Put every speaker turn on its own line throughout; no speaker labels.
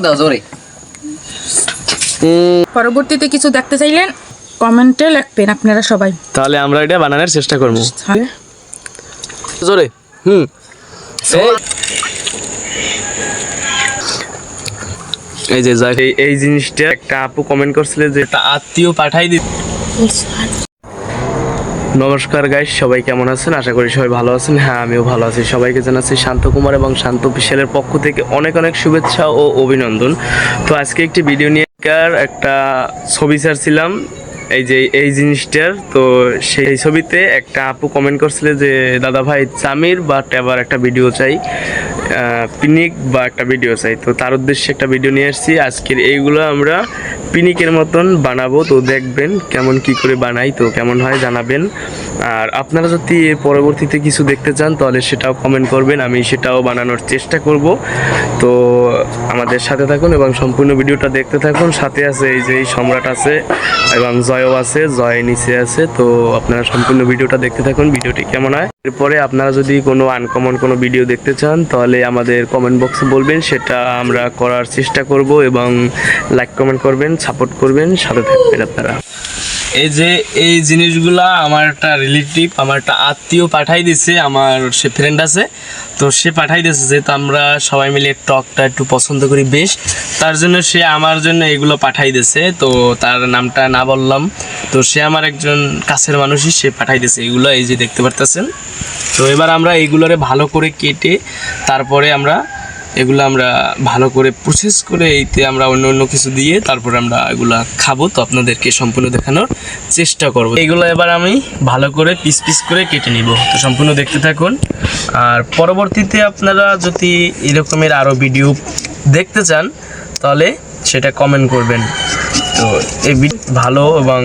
দাও জোরে
পরবর্তীতে কিছু দেখতে চাইলেন? কমেন্টে লিখবেন আপনারা সবাই।
তাহলে আমরা এটা বানানোর চেষ্টা করব।
হ্যাঁ।
জোরে হুম। এই যে এই- জিনিসটা একটা আপু কমেন্ট করছিল যে একটা আত্মীয় পাঠাই দি নমস্কার গাইস সবাই কেমন আছেন? আশা করি সবাই ভালো আছেন। হ্যাঁ আমিও ভালো আছি। সবাইকে জানাচ্ছি শান্ত কুমার এবং শান্ত অফিসিয়ালের পক্ষ থেকে অনেক অনেক শুভেচ্ছা ও অভিনন্দন। তো আজকে একটি ভিডিও নিয়ে একটা ছবি ছাড়ছিলাম। এই যে, এই জিনিসটার, তো সেই ছবিতে একটা আপু কমেন্ট করছিল যে, দাদা ভাই, চামির বা ট্যাবার একটা ভিডিও চাই পিনিক বা একটা ভিডিও চাই। তো তার উদ্দেশ্যে একটা ভিডিও নিয়ে এসেছি আজকের এইগুলো আমরা পিনিকের মতন বানাবো তো দেখবেন কেমন কি করে বানাই তো কেমন হয় জানাবেন। আর আপনারা যদি পরবর্তীতে কিছু দেখতে চান, তাহলে সেটাও কমেন্ট করবেন। আমি সেটাও বানানোর চেষ্টা করব। তো আমাদের সাথে থাকুন এবং সম্পূর্ণ ভিডিওটা দেখতে থাকুন। সাথে আছে এই যে সম্রাট আছে এবং জয়ও আছে, জয় নিচে আছে। তো আপনারা সম্পূর্ণ ভিডিওটা দেখতে থাকুন। ভিডিওটি কেমন হয়? এরপরে আপনারা যদি কোনো আনকমন কোনো ভিডিও দেখতে চান, তাহলে আমাদের কমেন্ট বক্সে বলবেন। সেটা আমরা করার চেষ্টা করব এবং লাইক কমেন্ট করবেন সাপোর্ট করবেন। সাথে থাকবেন আপনারা। এই যে এই জিনিসগুলা আমার একটা রিলেটিভ আমার একটা আত্মীয় পাঠাই দিছে, আমার সে ফ্রেন্ড আছে। তো সে পাঠাই দিয়েছে যেহেতু আমরা সবাই মিলে টকটা একটু পছন্দ করি বেশ। তার জন্য সে আমার জন্য এগুলো পাঠাই দিয়েছে তো তার নামটা না বললাম। তো সে আমার একজন কাছের মানুষই, সে পাঠাই দিয়েছে এগুলো, এই যে দেখতে পারতেছেন। তো এবার আমরা এইগুলোরে ভালো করে কেটে তারপরে আমরা এগুলো আমরা ভালো করে প্রসেস করে এইতে আমরা অন্য অন্য কিছু দিয়ে তারপরে আমরা এগুলো খাব। তো আপনাদেরকে সম্পূর্ণ দেখানোর চেষ্টা করব। এগুলো এবার আমি ভালো করে পিস পিস করে কেটে নিব। তো সম্পূর্ণ দেখতে থাকুন। আর পরবর্তীতে আপনারা যদি এরকমের আরও ভিডিও দেখতে চান, তাহলে সেটা কমেন্ট করবেন। তো এই ভালো এবং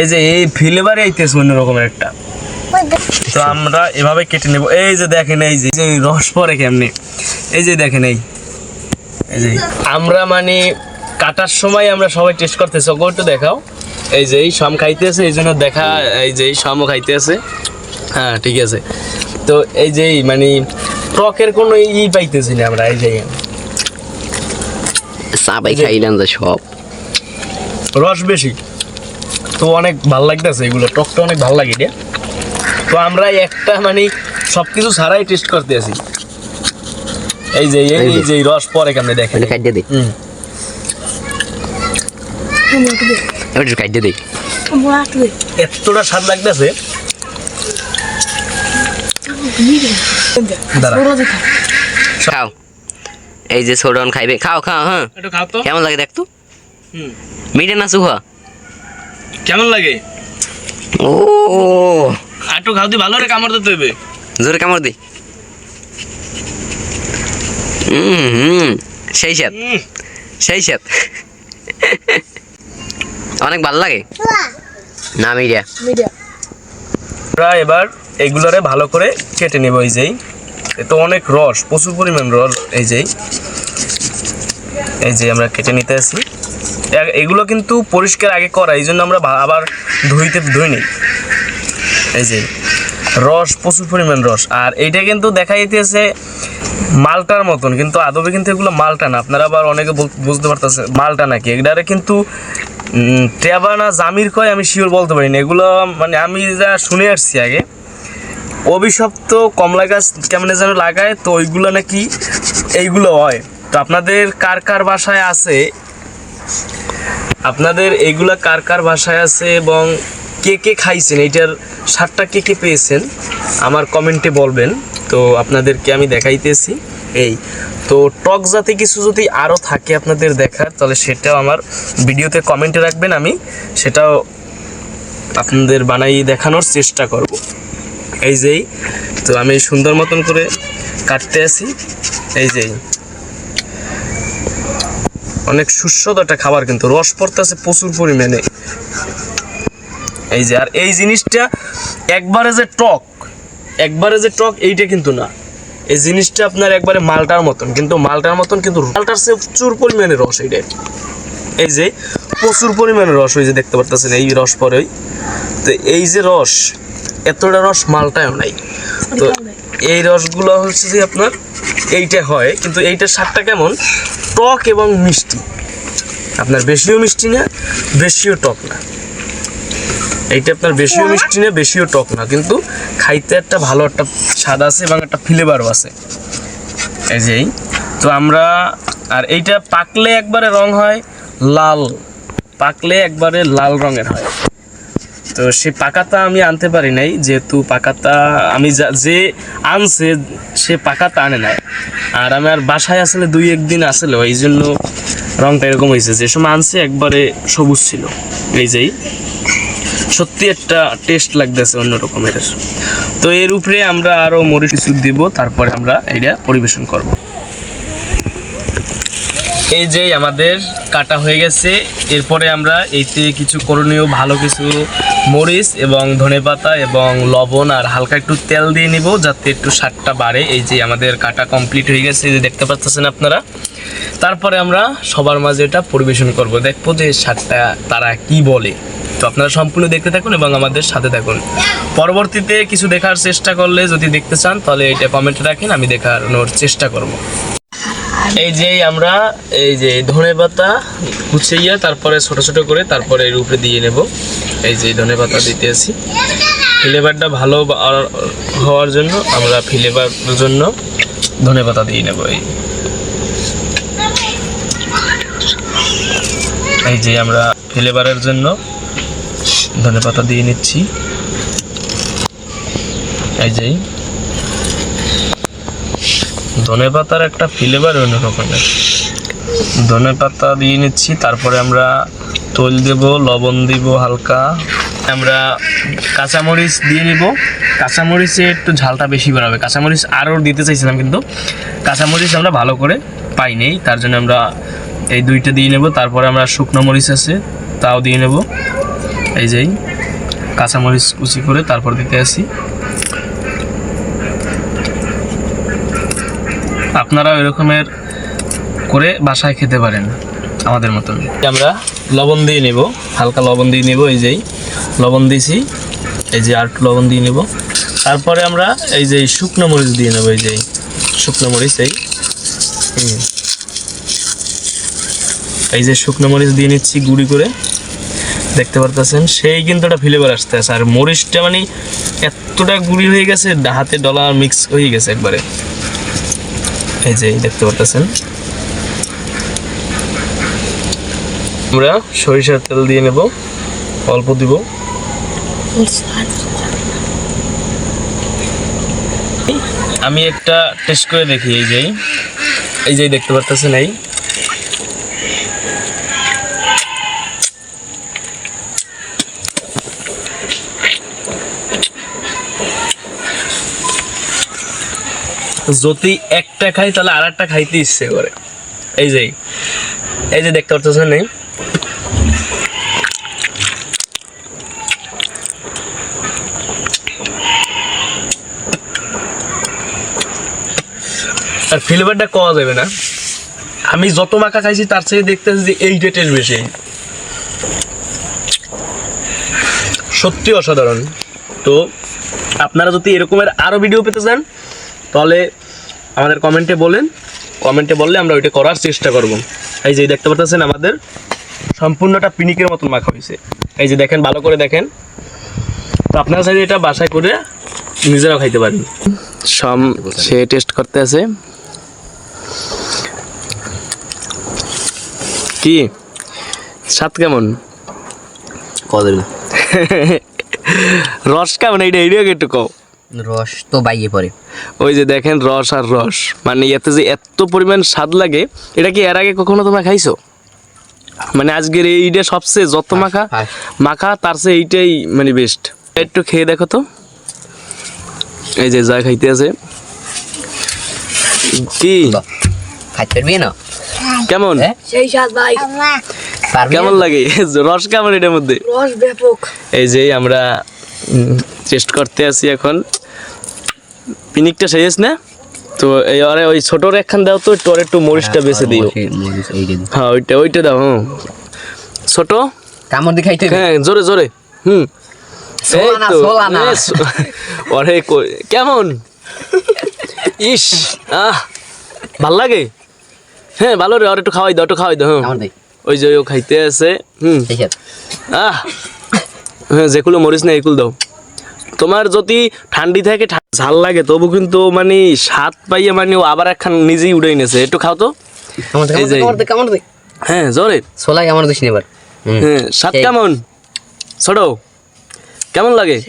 এই যে এই ফ্লেভারে আইতেছে অন্য রকমের একটা। তো আমরা এভাবে কেটে নেব। এই যে দেখেন এই যে রস পরে কেমনে? এই যে দেখেন এই। এই যে আমরা মানে কাটার সময় আমরা সবাই টেস্ট করতেছি। ওকে একটু দেখাও। এই যে এই সম খাইতে আছে এই জন্য দেখা এই যে এই সমও খাইতে আছে। হ্যাঁ ঠিক আছে। তো এই যে মানে টকের কোনো ই পাইতেছি না আমরা এই যে
সাবাই খাইলাম যে সব।
রস বেশি। তো অনেক ভালো লাগতেছে এগুলো। টকটা অনেক ভালো লাগে রে তো আমরা একটা মানে সব কিছু ছাড়াই টেস্ট করতে আছি। এই যে এই যে। রস পরে কেমনে দেখেন?
কাটিয়ে দে।
হুম।
এবার একটু কাটিয়ে দে।
এতটা স্বাদ লাগতেছে।
খাও। এই যে সোডন খাইবে। খাও খাও হ্যাঁ।
একটু খাও তো।
কেমন লাগে দেখতো
হুম।
মিটে না সুহা
কেমন লাগে?
ও।
আর একটু খাও দি ভালো রে কামড় দিতে হবে
জোরে কামড় দি। হুম হুম সেই সাথ সেই সাথ অনেক ভালো লাগে? না মিডিয়া।
আমরা এবার এইগুলোরে ভালো করে কেটে নেব এই যেই। এ তো অনেক রস প্রচুর পরিমাণ রস এই যেই। এই যে আমরা কেটে নিতে আসি। এগুলো কিন্তু পরিষ্কার আগে করা এই জন্য আমরা আবার ধুইতে ধুই নিই এই যে, রস, প্রচুর পরিমাণ রস। আর এইটা কিন্তু দেখা যাইতেছে মালটার মতন, কিন্তু আদবে কিন্তু এগুলো মালটা না। আপনারা আবার অনেকে বুঝতে পারতেছে, মালটা নাকি? এগুলারে কিন্তু টেবা না জামির কয় আমি শিওর বলতে পারি না। এগুলো মানে আমি যা শুনে আসছি আগে, অভিশপ্ত কমলা গাছ কেমন যেন লাগায়, তো ওইগুলো নাকি এইগুলো হয়। তো আপনাদের কার কার বাসায় আছে? আপনাদের এইগুলা কার কার বাসায় আছে এবং কে কে খাইছেন? এইটার স্বাদটা কে কে পেয়েছেন? আমার কমেন্টে বলবেন। তো আপনাদেরকে আমি দেখাইতেছি। এই, তো টক জাতি কিছু যদি আরও থাকে আপনাদের দেখার, তাহলে সেটাও আমার ভিডিওতে কমেন্টে রাখবেন আমি। সেটাও আপনাদের বানাই দেখানোর চেষ্টা করব। এই যেই তো আমি সুন্দর মতন করে কাটতে আসি এই যেই অনেক সুস্বাদু একটা খাবার কিন্তু। রস পড়তে আছে প্রচুর পরিমাণে। এই যে, আর এই জিনিসটা একবারে যে টক, একবারে যে টক, এইটা কিন্তু না। এই জিনিসটা আপনার একবারে মালটার মতন, কিন্তু মালটার মতন কিন্তু মালটার চেয়ে প্রচুর পরিমাণে রস এইটা। এই যে, প্রচুর পরিমাণে রস, ওই যে দেখতে পারতেছেন, এই রস পরে তো এই যে রস, এতটা রস মালটায়ও নাই। তো এই রসগুলো হচ্ছে যে আপনার, এইটা হয়, কিন্তু এইটার স্বাদটা কেমন? টক এবং মিষ্টি। আপনার বেশিও মিষ্টি না, বেশিও টক না। এইটা আপনার বেশিও মিষ্টি না বেশিও টক না কিন্তু খাইতে একটা ভালো একটা স্বাদ আছে এবং একটা ফ্লেভারও আছে। এই যে তো আমরা আর এইটা পাকলে একবারে রং হয় লাল পাকলে একবারে লাল রঙের হয়। তো সেই পাকাতা আমি আনতে পারি নাই যেহেতু পাকাতা আমি যা- যে আনছে সে পাকাতা আনে নাই। আর আমি আর বাসায় আসলে দুই একদিন আসলে এই জন্য রংটা এরকম হয়েছে। যে সময় আনছে একবারে সবুজ ছিল। এই যেই সত্যি একটা টেস্ট লাগতেছে অন্য রকমের। তো এর উপরে আমরা আরও মরিচ কিছু দিব, তারপরে আমরা এটা পরিবেশন করব। এই যে আমাদের কাটা হয়ে গেছে, এরপরে আমরা এইতে কিছু করণীয় ভালো কিছু মরিচ এবং ধনেপাতা এবং লবণ আর হালকা একটু তেল দিয়ে নিব, যাতে একটু স্বাদটা বাড়ে। এই যে আমাদের কাটা কমপ্লিট হয়ে গেছে যে দেখতে পাচ্ছেন আপনারা। তারপরে আমরা সবার মাঝে এটা পরিবেশন করব। দেখব যে স্বাদটা তারা কি বলে। তো আপনারা সম্পূর্ণ দেখতে থাকুন এবং আমাদের সাথে থাকুন। পরবর্তীতে কিছু দেখার চেষ্টা করলে যদি দেখতে চান, তাহলে এটা কমেন্টে রাখেন, আমি দেখানোর চেষ্টা করব। এই যে আমরা এই যে ধনে পাতা কুচিয়ে তারপরে ছোট ছোট করে তারপরে এর উপরে দিয়ে নেব। এই যে ধনে পাতা দিতে আছি। ফ্লেভারটা ভালো হওয়ার জন্য আমরা ফ্লেভার জন্য ধনে পাতা দিয়ে নেব এই। এই যে আমরা ফ্লেভারের জন্য ধনে পাতা দিয়ে নিচ্ছি। এই যেই ধনে পাতার একটা ফ্লেভার অন্যরকমের। ধনে পাতা দিয়ে নিচ্ছি, তারপরে আমরা তৈল দেব, লবণ দিব হালকা। আমরা কাঁচামরিচ দিয়ে নিব। কাঁচামরিচে একটু ঝালটা বেশি বাড়াবে কাঁচামরিচ আরও দিতে চাইছিলাম কিন্তু কাঁচামরিচ আমরা ভালো করে পাই নেই। তার জন্য আমরা এই দুইটা দিয়ে নেব। তারপরে আমরা শুকনো মরিচ আছে, তাও দিয়ে নেব। এই যেই কাঁচামরিচ কুচি করে তারপর দিতে আসি। আপনারা ওই রকমের করে বাসায় খেতে পারেন, আমাদের মতন। আমরা লবণ দিয়ে নেব, হালকা লবণ দিয়ে নেব, এই যেই লবণ দিয়েছি, এই যে আট লবণ দিয়ে নেব। তারপরে আমরা এই যে শুকনো মরিচ দিয়ে নেব, এই যে, শুকনো মরিচ, এই। এই যে শুকনো মরিচ দিয়ে নিচ্ছি গুঁড়ি করে। দেখতে পারতেছেন, সেই কিন্তু একটা ফ্লেভার আসতে আছে আর মরিচটা মানে এতটা গুঁড়ি হয়ে গেছে, হাতে ডলার মিক্স হয়ে গেছে একবারে। এই যে, দেখতে পারতেছেন। আমরা সরিষার তেল দিয়ে নেব, অল্প দিব। আমি একটা টেস্ট করে দেখি, এই যে এই যে, দেখতে পারতেছেন এই? যদি একটা খাই, তাহলে আর একটা খাইতে ইচ্ছে করে। এই যে এই যে দেখতে পাচ্ছেন নেই আর ফ্লেভারটা কওয়া যাবে না। আমি যত মাখা খাইছি, তার থেকে দেখতেছি যে এই টেস্ট বেশি। সত্যি অসাধারণ। তো আপনারা যদি এরকমের আরও ভিডিও পেতে চান, তাহলে আমাদের কমেন্টে বলেন। কমেন্টে বললে আমরা ওইটা করার চেষ্টা করব। এই যে দেখতে পাচ্ছেন আমাদের সম্পূর্ণটা পিনিকের মতন মাখা হয়েছে। এই যে দেখেন ভালো করে দেখেন। তো আপনারা চাইলে এটা বাসায় করে নিজেরাও খাইতে পারেন। সম সে টেস্ট করতে আছে। কি? স্বাদ কেমন?
কদের না
রস কেমন? এইটা এইটা একটু কও।
রস তো বাইয়ে পড়ে।
ওই যে দেখেন রস আর রস। মানে এতে যে এত পরিমাণ স্বাদ লাগে এটা কি এর আগে কখনো তোমরা খাইছো? মানে আজকের এইটা সবচেয়ে যত মাখা মাখা তার চেয়ে এইটাই মানে বেস্ট একটু খেয়ে দেখো তো। এই যে যা খাইতে আছে। কি?
খাইতে পারবি না?
কেমন?
হ্যাঁ?
সেই স্বাদ ভাই।
কেমন লাগে? রস কেমন এটার মধ্যে?
রস ব্যাপক।
এই যে আমরা টেস্ট করতে আছি এখন। পিনিকটা শেষ না? তো এই আরে ওই ছোটর একখান দাও তো আর একটু মরিচটা বেছে দিও। হ্যাঁ ওইটা ওইটা দাও হুম। ছোট?
কামড় দিয়ে খাইতে
হ্যাঁ জোরে জোরে। হুম। কই- কেমন? ইস আহ। ভালো লাগে? হ্যাঁ ভালো রে আর একটু খাওয়াই দাও একটু খাওয়াই দাও হ্যাঁ ওই যে ও খাইতে আছে হুম। আহ। হ্যাঁ যেগুলো মরিস না এগুলো দাও। তোমার যদি ঠান্ডি থাকে ঝাল লাগে তবু কিন্তু মানে স্বাদ পাইয়ে মানে ও আবার একখান নিজেই উড়ে এনেছে একটু খাও তো। হ্যাঁ জোরে।
সোলাই আমার দিস এবার? হুম।
হ্যাঁ স্বাদ কেমন? ছোট। কেমন লাগে?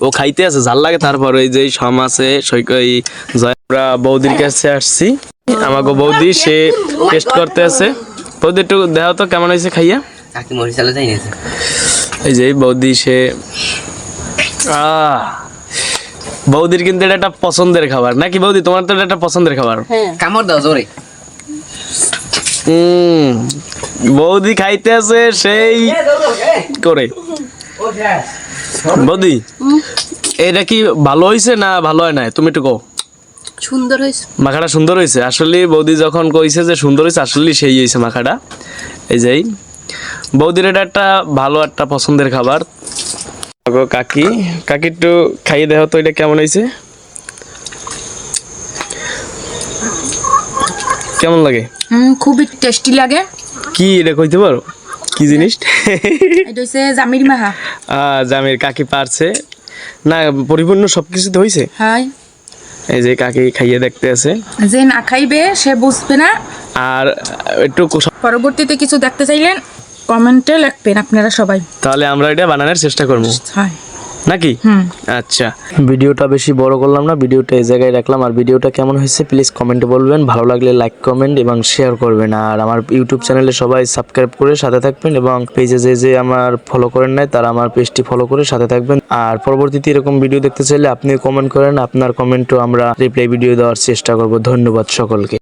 ও খাইতে আছে ঝাল লাগে। তারপর ওই যে সম আছে সৈক- এই জয় আমরা বৌদির কাছে আসছি। আমাকে বৌদি সে টেস্ট করতে আছে। বৌদি একটু দেখাও তো কেমন হয়েছে খাইয়া?
কাকি চালে যাই
এই যে বৌদি সে আহ বৌদির কিন্তু এটা একটা পছন্দের খাবার। নাকি বৌদি তোমার তো এটা একটা পছন্দের খাবার?
কামড় দাও জোরে।
হুম বৌদি খাইতে আছে সেই করে। বৌদি এটা কি ভালো হয়েছে না ভালো হয় না তুমি একটু কও।
সুন্দর হয়েছে
মাখাটা সুন্দর হয়েছে আসলে বৌদি যখন কইছে যে সুন্দর হয়েছে আসলে সেই হয়েছে মাখাটা। এই যেই বৌদির এটা একটা ভালো একটা পছন্দের খাবার। কাকি কাকি একটু খাইয়ে দেখো তো এটা কেমন হয়েছে। কেমন লাগে?
খুবই টেস্টি লাগে।
কি এটা কইতে পারো? কি জিনিস?
এটা জামির মাহা।
জামির কাকি পারছে। না পরিপূর্ণ সব কিছুতে হয়েছে এই যে কাকি খাইয়ে দেখতে আছে।
যে না খাইবে সে বুঝবে না।
আর একটু
পরবর্তীতে কিছু দেখতে চাইলেন। কমেন্টে লিখবেন আপনারা সবাই।
তাহলে আমরা এটা বানানোর চেষ্টা করব।
হাই
নাকি?
হুম।
আচ্ছা। ভিডিওটা বেশি বড় করলাম না ভিডিওটা এই জায়গায় রাখলাম। আর ভিডিওটা কেমন হয়েছে প্লিজ কমেন্টে বলবেন। ভালো লাগলে লাইক কমেন্ট এবং শেয়ার করবেন। আর আমার ইউটিউব চ্যানেলে সবাই সাবস্ক্রাইব করে সাথে থাকবেন এবং পেজে যে যে আমার ফলো করেন নাই তারা আমার পেজটি ফলো করে সাথে থাকবেন। আর পরবর্তীতে এরকম ভিডিও দেখতে চাইলে আপনি কমেন্ট করেন। আপনার কমেন্টও আমরা রিপ্লাই ভিডিও দেওয়ার চেষ্টা করব। ধন্যবাদ সকলকে।